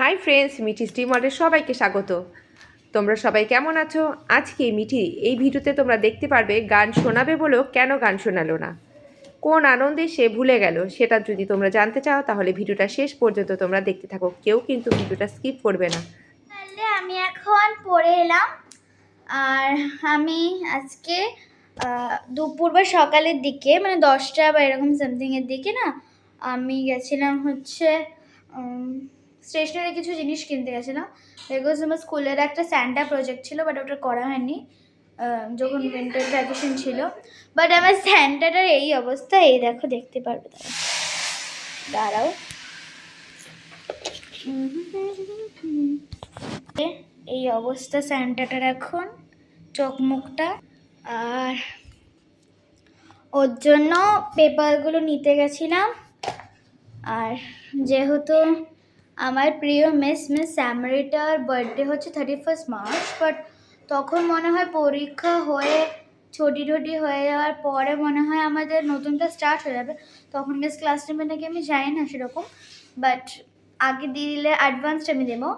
Hi friends, Mithi স্টিমারের সবাইকে স্বাগত। তোমরা সবাই কেমন আছো? আজকে মিঠি, এই ভিডিওতে তোমরা দেখতে পারবে গান শোনাবে বলেও কেন গান শোনালো না। কোন আনন্দে সে ভুলে গেল, সেটা যদি তোমরা জানতে চাও, তাহলে ভিডিওটা শেষ পর্যন্ত তোমরা দেখতে থাকো। কেউ কিন্তু ভিডিওটা স্কিপ করবে না। তাহলে আমি এখন পড়ে এলাম। আর আমি আজকে দুপুর বা সকালের দিকে মানে দশটা বা এরকম সামথিংয়ের দিকে না, আমি গেছিলাম হচ্ছে স্টেশনারি কিছু জিনিস কিনতে গেছিলাম বিকজ আমার স্কুলের একটা স্যান্টা প্রজেক্ট ছিল বাট ওটা করা হয়নি। যখন উইন্টার ভ্যাকেশন ছিল। বাট আমার স্যান্টাটার এই অবস্থা, এই দেখো, দেখতে পারবে তারা দাঁড়াও। এই অবস্থা স্যান্টাটার এখন চোখ মুখটা আর ওর জন্য পেপারগুলো নিতে গেছিলাম আর যেহেতু আমার প্রিয় মিস মিস স্যামারিটার বার্থডে হচ্ছে থার্টি ফার্স্ট মার্চ বাট তখন মনে হয় পরীক্ষা হয়ে, ছুটি টুটি হয়ে যাওয়ার পরে মনে হয় আমাদের নতুনটা স্টার্ট হয়ে যাবে। তখন মিস ক্লাস নেবে নাকি আমি জানি না সেরকম বাট আগে দিয়ে দিলে অ্যাডভান্সড আমি দেবো।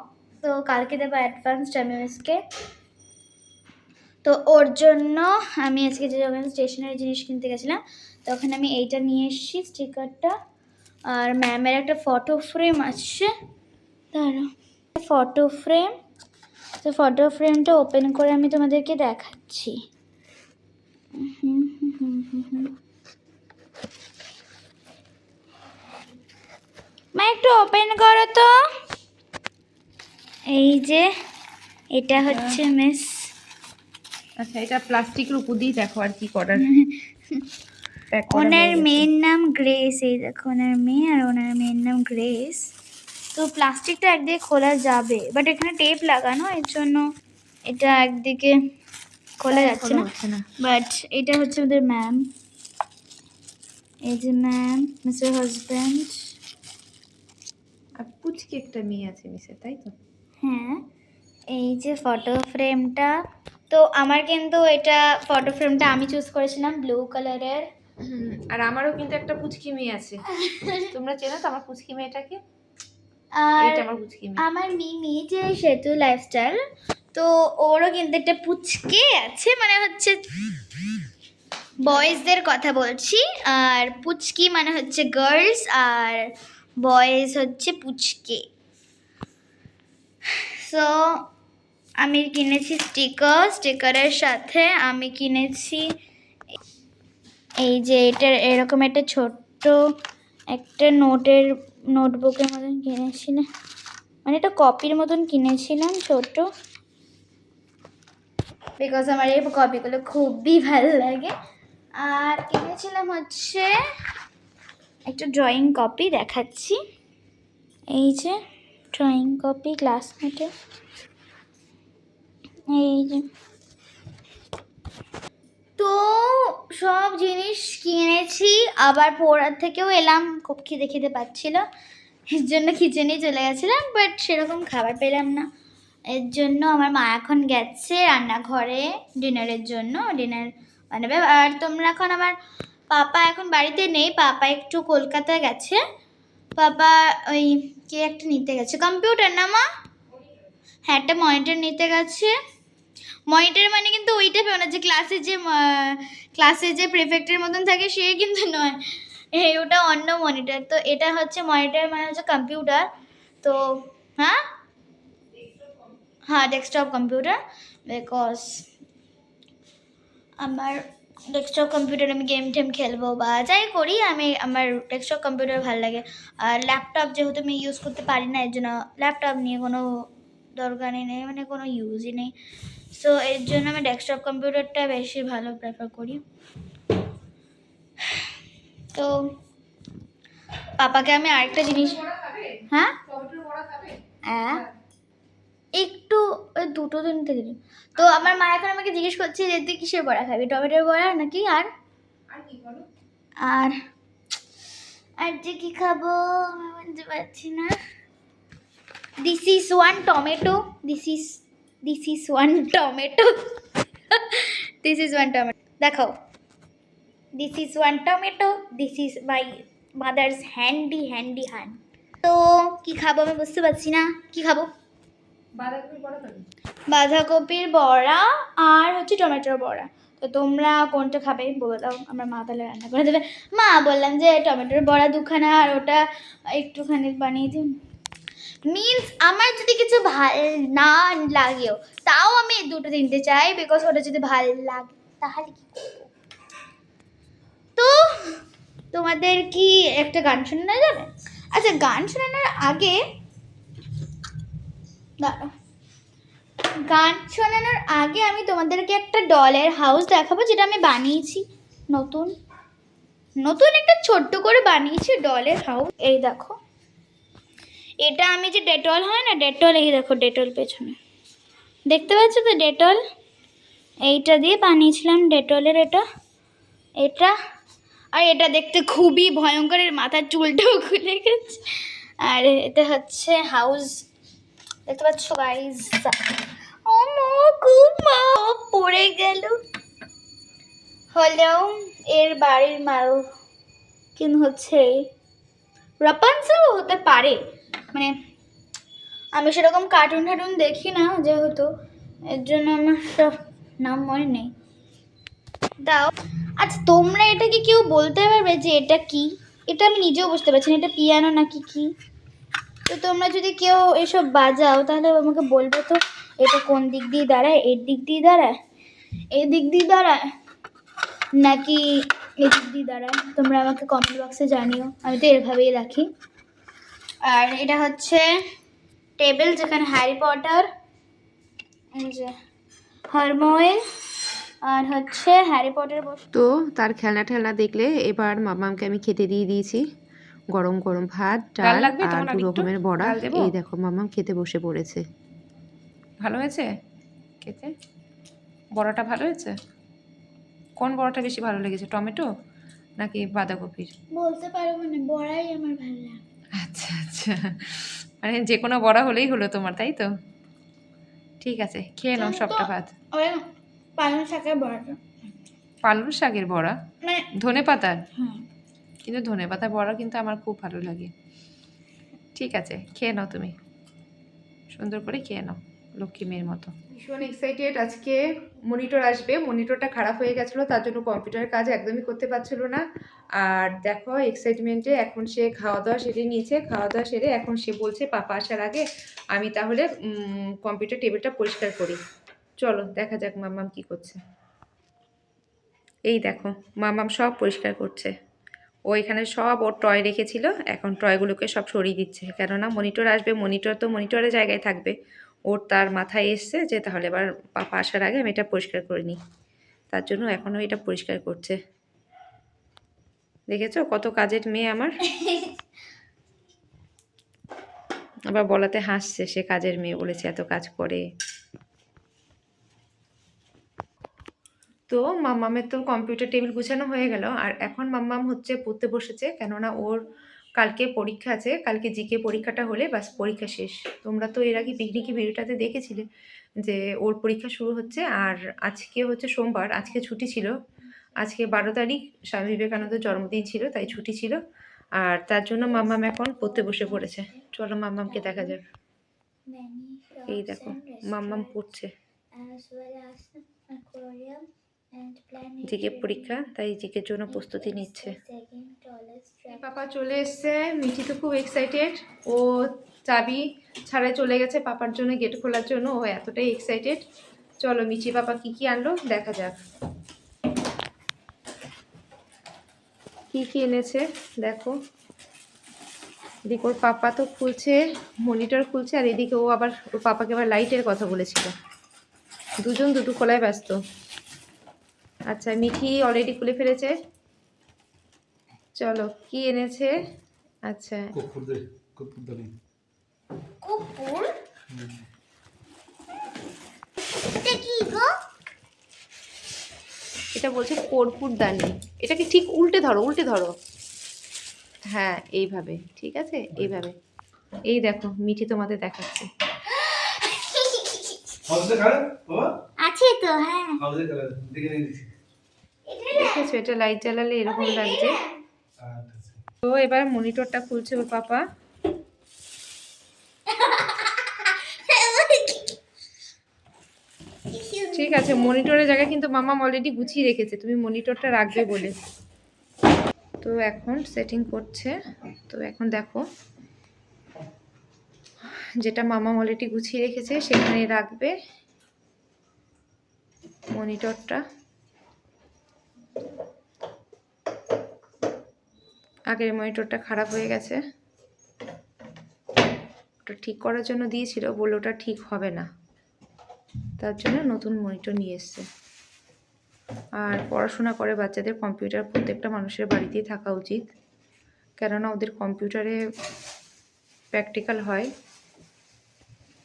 তো কালকে দেবো অ্যাডভান্সড আমি মিসকে তো ওর জন্য আমি আজকে যে যখন স্টেশনারি জিনিস কিনতে গেছিলাম, তখন আমি এইটা নিয়ে এসেছি স্টিকারটা আর ম্যামের একটা ফটো ফ্রেম আছে। দাঁড়া ফটো ফ্রেম তো ফটো ফ্রেমটা ওপেন করে আমি তোমাদেরকে দেখাচ্ছি। হুম হুম হুম হুম হুম। মা একটু ওপেন করো তো। এই যে এটা হচ্ছে মিস আচ্ছা এটা প্লাস্টিকের উপর দিয়ে দেখো আর কি করার। ওনার মেয়ের নাম গ্রেস এই দেখো ওনার মেয়ে আর ওনার মেয়ের নাম গ্রেস তো প্লাস্টিকটা একদিকে খোলা যাবে বাট এখানে টেপ লাগানো এর জন্য এটা একদিকে খোলা যাচ্ছে না। বাট এটা হচ্ছে ওদের ম্যাম এই যে ম্যাম মিস্টার হাজব্যান্ড আর পুচকি একটা মেয়ে আছে মিসের তাই তো? হ্যাঁ এই যে ফটো ফ্রেমটা তো আমার কিন্তু এটা ফটো ফ্রেমটা আমি চুজ করেছিলাম ব্লু কালারের আর আমারও কিন্তু একটা পুচকি মেয়ে আছে। তোমরা চেনো তো আমার পুচকি মেয়েটাকে আর আমার মিমি যে সেতু লাইফস্টাইল তো ওরও কিন্তু একটা পুচকে আছে মানে হচ্ছে বয়েজদের কথা বলছি। আর পুচকি মানে হচ্ছে গার্লস আর বয়েজ হচ্ছে পুচকে। সো আমি কিনেছি স্টিকার স্টিকারের সাথে আমি কিনেছি এই যে এটার এরকম একটা ছোট্ট একটা নোটের নোটবুকের মতন কিনেছিলাম মানে একটা কপির মতন কিনেছিলাম ছোট বিকজ আমার এই কপিগুলো খুবই ভালো লাগে। আর কিনেছিলাম হচ্ছে একটা ড্রয়িং কপি দেখাচ্ছি। এই যে ড্রয়িং কপি ক্লাসমেটের এই যে। সব জিনিস কিনেছি, আবার পড়ার থেকেও এলাম, খুব খিদে খিদে পাচ্ছিল। এর জন্য কিচেনে চলে গেছিলাম বাট সেরকম খাবার পেলাম না। এর জন্য আমার মা এখন গেছে রান্নাঘরে ডিনারের জন্য, ডিনার বানাবে আর তোমরা এখন আমার পাপা এখন বাড়িতে নেই, পাপা একটু কলকাতায় গেছে। পাপা ওই কে একটা নিতে গেছে, কম্পিউটার না মা? হ্যাঁ একটা মনিটর নিতে গেছে। মনিটর মানে কিন্তু ওইটা পেও না, যে ক্লাসে যে ক্লাসে যে প্রিফেক্টের মতন থাকে, সে কিন্তু নয়। এই ওটা অন্য মনিটর তো এটা হচ্ছে মনিটর মানে হচ্ছে কম্পিউটার তো হ্যাঁ? হ্যাঁ ডেস্কটপ কম্পিউটার বিকজ আমার ডেস্কটপ কম্পিউটার আমি গেম টেম খেলব বা যাই করি, আমি, আমার ডেস্কটপ কম্পিউটার ভালো লাগে। আর ল্যাপটপ যেহেতু আমি ইউজ করতে পারি না, এর জন্য ল্যাপটপ নিয়ে কোনো দরকারই নেই মানে কোনো ইউজই নেই। সো এর জন্য আমি ডেস্কটপ কম্পিউটারটা বেশি ভালো প্রেফার করি। তো পাপাকে আমি আরেকটা জিনিস হ্যাঁ? হ্যাঁ। একটু ওই দুটো তিনটে দিন। তো আমার মা এখন আমাকে জিজ্ঞেস করছে যে তুই কিসের বড়া খাবি? টমেটোর বড়া নাকি আর? আর আর যে কি খাব? আমি বলতে পারছি না। This is one tomato this is this is one tomato this is one tomato দেখাও this is one tomato this is my mother's handy handy hand তো কি খাব আমি বুঝতে পারছি না। কি খাব? বাঁধাকপির বড়া খাবি? বাঁধাকপির বড়া আর হচ্ছে টমেটোর বড়া। তো তোমরা কোনটা খাবে বলে দাও। আমার মা তাহলে রান্না করে দেবে। মা বললাম যে টমেটোর বড়া দুখানা আর ওটা একটুখানি বানিয়ে দিন। মিন্স আমার যদি কিছু ভালো না লাগেও, তাও আমি দুটো তিনটে চাই বিকজ ওটা যদি ভালো লাগে, তাহলে কি তো তোমাদের কি একটা গান শোনানো যাবে? আচ্ছা গান শোনানোর আগে গান শোনানোর আগে আমি তোমাদেরকে একটা ডলের হাউস দেখাবো, যেটা আমি বানিয়েছি। নতুন নতুন একটা ছোট্ট করে বানিয়েছি ডলের হাউস এই দেখো। এটা আমি যে ডেটল হয় না, ডেটল, এই দেখো ডেটল পেছনে। দেখতে পাচ্ছ তো ডেটল? এইটা দিয়ে বানিয়েছিলাম ডেটলের এটা। এটা, আর এটা দেখতে খুবই ভয়ঙ্কর, এর মাথার চুলটাও খুলে গেছে। আর এটা হচ্ছে হাউস, দেখতে পাচ্ছ গাইজ পড়ে গেল। হলেও এর বাড়ির মাল কিন্তু হচ্ছে রাপানসেও হতে পারে। মানে আমি সেরকম কার্টুন টার্টুন দেখি না যেহেতু, এর জন্য আমার সব নাম মনে নেই। দাও। আচ্ছা তোমরা এটা কি কেউ বলতে পারবে যে এটা কি? এটা আমি নিজেও বুঝতে পারছি না, এটা পিয়ানো নাকি কি? তো তোমরা যদি কেউ এসব বাজাও, তাহলে আমাকে বলবে তো, এটা কোন দিক দিয়ে দাঁড়ায়, এর দিক দিয়ে দাঁড়ায় এই দিক দিয়ে দাঁড়ায়, নাকি এই দিক দিয়ে দাঁড়ায়? তোমরা আমাকে কমেন্ট বক্সে জানিও, আমি তো এভাবেই রাখি। আর এটা হচ্ছে টেবিল যেখানে হ্যারি পটার যে হারমোয়েল আর হচ্ছে হ্যারি পটার বস তো তার খেলনা ঠেলনা দেখলে এবার মামামকে আমি খেতে দিয়ে দিয়েছি। গরম গরম ভাত ডাল আর দু রকমের বড়া। এই দেখো মামাম খেতে বসে পড়েছে। ভালো হয়েছে? খেতে? বড়াটা ভালো হয়েছে? কোন বড়াটা বেশি ভালো লেগেছে টমেটো নাকি বাঁধাকপির? বলতে পারব না বড়াই আমার ভালো লাগে। আচ্ছা। মানে যে কোনো বড়া হলেই হলো তোমার তাই তো? ঠিক আছে খেয়ে নাও সবটা ভাত। পালং শাকের বড়াটা। পালুর শাকের বড়া? মানে ধনে পাতার? কিন্তু ধনে পাতার বড়া কিন্তু আমার খুব ভালো লাগে। ঠিক আছে খেয়ে নাও তুমি। সুন্দর করে খেয়ে নাও লক্ষ্মী মেয়ের মতো। ভীষণ এক্সাইটেড আজকে। মনিটর আসবে মনিটরটা খারাপ হয়ে গেছিল তার জন্য কম্পিউটারের কাজ একদমই করতে পারছিল না। আর দেখো এক্সাইটমেন্টে এখন সে খাওয়া দাওয়া সেরে নিয়েছে। খাওয়া দাওয়া সেরে এখন সে বলছে, পাপা, আসার আগে আমি তাহলে কম্পিউটার টেবিলটা পরিষ্কার করি। চলো, দেখা যাক মাম্মাম কি করছে। এই দেখো, মাম্মাম সব পরিষ্কার করছে। ও এখানে সব ওর টয় রেখেছিল, এখন টয়গুলোকে সব সরিয়ে দিচ্ছে। কেননা মনিটর আসবে মনিটর তো মনিটরের জায়গায় থাকবে। ওর তার মাথায় এসছে যে তাহলে এবার পাপা আসার আগে আমি এটা পরিষ্কার করে নিই। তার জন্য এখনও এটা পরিষ্কার করছে। দেখেছ? কত কাজের মেয়ে আমার। আবার বলাতে হাসছে সে কাজের মেয়ে বলেছে এত কাজ করে। তো মাম্মামের তো কম্পিউটার টেবিল গুছানো হয়ে গেল আর এখন মাম্মাম হচ্ছে পড়তে বসেছে কেননা ওর কালকে পরীক্ষা আছে কালকে জিকে পরীক্ষাটা হলে বাস পরীক্ষা শেষ। তোমরা তো এর আগে পিকনিকি ভিডিওটাতে দেখেছিলে যে ওর পরীক্ষা শুরু হচ্ছে আর আজকে হচ্ছে সোমবার আজকে ছুটি ছিল। আজকে বারো তারিখ, স্বামী বিবেকানন্দের জন্মদিন ছিল, তাই ছুটি ছিল। আর তার জন্য মাম্মাম এখন পড়তে বসে পড়েছে। চলো মাম্মামকে দেখা যাক। এই দেখো, মাম্মাম পড়ছে। জিকে পরীক্ষা, তাই জিকের জন্য প্রস্তুতি নিচ্ছে। পাপা চলে এসছে, মিঠি তো খুব এক্সাইটেড ও চাবি ছাড়াই চলে গেছে পাপার জন্য গেট খোলার জন্য। ও এতটাই এক্সাইটেড চলো মিঠি পাপা কি কি আনলো, দেখা যাক। কি কি এনেছে? দেখো। এদিকে ওর পাপা তো খুলছে মনিটর খুলছে আর এদিকে ও আবার ওর পাপাকে আবার লাইটের কথা বলেছিল। দুজন দুটো খোলায় ব্যস্ত। আচ্ছা মিঠি অলরেডি খুলে ফেলেছে। চলো কি এনেছে? আচ্ছা। কুকুর? এটা বলছে কর্পূর দানি। এটাকে ঠিক উল্টে ধরো উল্টে ধরো। হ্যাঁ এইভাবে ঠিক আছে? এইভাবে। এই দেখো মিঠি তোমাদের দেখাচ্ছে। আছে তো হ্যাঁ। দেখেছ এটা লাইট জ্বালালে এরকম লাগছে? আচ্ছা। তো এবার মনিটরটা খুলছে ওর পাপা। ঠিক আছে, মনিটরের জায়গায় কিন্তু মামা অলরেডি গুছিয়ে রেখেছে, তুমি মনিটরটা রাখবে বলে। তো এখন সেটিং করছে, তো এখন দেখো। যেটা মামা অলরেডি গুছিয়ে রেখেছে, সেখানে রাখবে মনিটরটা। আগের মনিটরটা খারাপ হয়ে গেছে। ওটা ঠিক করার জন্য দিয়েছিল, বলল ওটা ঠিক হবে না। তার জন্য নতুন মনিটর নিয়ে এসছে। আর পড়াশোনা করে বাচ্চাদের কম্পিউটার প্রত্যেকটা মানুষের বাড়িতেই থাকা উচিত। কেননা ওদের কম্পিউটারে প্র্যাকটিক্যাল হয়।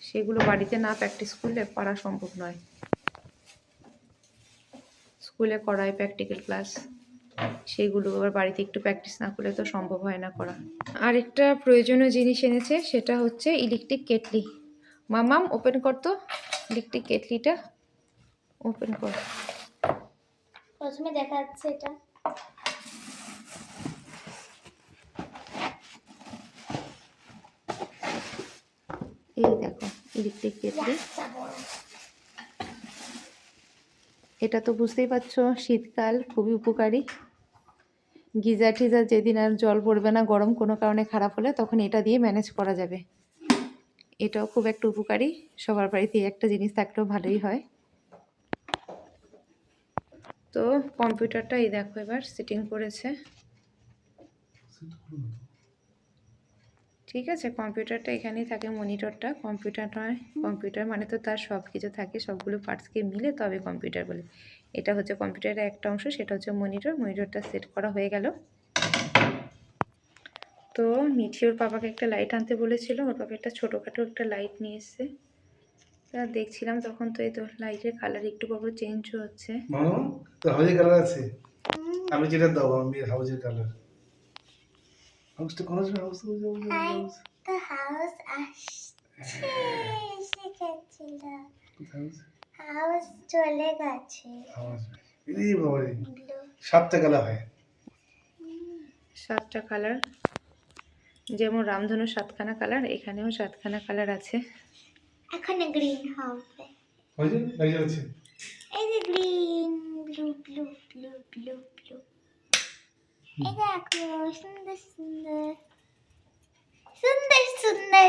সেগুলো বাড়িতে না প্র্যাকটিস করলে পড়া সম্ভব নয়। স্কুলে করায় প্র্যাকটিক্যাল ক্লাস সেগুলো আবার বাড়িতে একটু প্র্যাকটিস না করলে তো সম্ভব হয় না করা। আরেকটা প্রয়োজনীয় জিনিস এনেছে, সেটা হচ্ছে ইলেকট্রিক কেটলি মামাম ওপেন কর তো। ইলেকট্রিক কেটলিটা ওপেন কর। প্রথমে দেখা যাচ্ছে এটা। এই দেখো ইলেকট্রিক কেটলি। এটা তো বুঝতেই পারছ শীতকাল খুবই উপকারী। গিজার টিজার যেদিন আর জল পড়বে না গরম কোনো কারণে খারাপ হলে তখন এটা দিয়ে ম্যানেজ করা যাবে। এটাও খুব একটা উপকারী। সবার বাড়িতে একটা জিনিস থাকলেও ভালোই হয়। তো কম্পিউটারটা এই দেখো এবার সেটিং করেছে। ঠিক আছে, কম্পিউটারটা এখানেই থাকে, মনিটরটা। কম্পিউটার নয়, কম্পিউটার মানে তো তার সব কিছু থাকে, সবগুলো পার্টসকে মিলে তবে কম্পিউটার বলে। এটা হচ্ছে কম্পিউটারের একটা অংশ, সেটা হচ্ছে মনিটর। মনিটরটা সেট করা হয়ে গেল। তো মিঠি ওর পাপাকে একটা লাইট আনতে বলেছিল ওর পাপা একটা ছোটোখাটো একটা লাইট নিয়ে এসছে। তা দেখছিলাম তখন তো এই তো লাইটের কালার একটু পর চেঞ্জ হচ্ছে। হাউজের কালার আছে? আমি যেটা দাও আমি হাউজের কালার হাউসটা কোন হাউস হাউস তো হাউস আসছে এসে হাউস হাউস চলে গেছে। এই বাবা সাতটা কালার হয়। সাতটা কালার যেমন রামধনু সাতখানা কালার এখানেও সাতখানা কালার আছে। এখানে গ্রিন হবে। হয়েছে লাগিয়ে যাচ্ছে এই যে green blue blue blue blue blue এই দেখো সুন্দর সুন্দর। সুন্দর সুন্দর।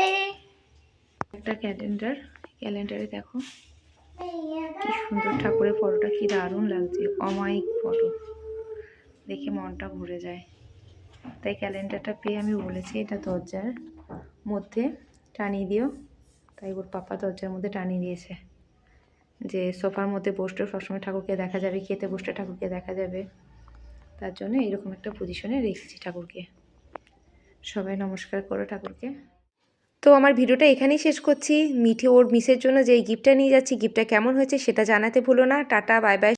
একটা ক্যালেন্ডার ক্যালেন্ডারে দেখো। কি সুন্দর ঠাকুরের ফটোটা কি দারুণ লাগছে। অমায়িক ফটো দেখে মনটা ভরে যায়। তাই ক্যালেন্ডারটা পেয়ে আমি বলেছি এটা দরজার মধ্যে টানিয়ে দিও। তাই ওর পাপা দরজার মধ্যে টানিয়ে দিয়েছে যে সোফার মধ্যে বসতে সবসময় ঠাকুরকে দেখা যাবে, খেতে বসতে ঠাকুরকে দেখা যাবে। তার জন্য এরকম একটা পজিশনে রেখেছি ঠাকুরকে। সবাই নমস্কার করো ঠাকুরকে। তো আমার ভিডিওটা এখানেই শেষ করছি। মিঠে ওর মিসের জন্য যে গিফটটা নিয়ে যাচ্ছি গিফটটা কেমন হয়েছে সেটা জানাতে ভুলো না। Tata bye bye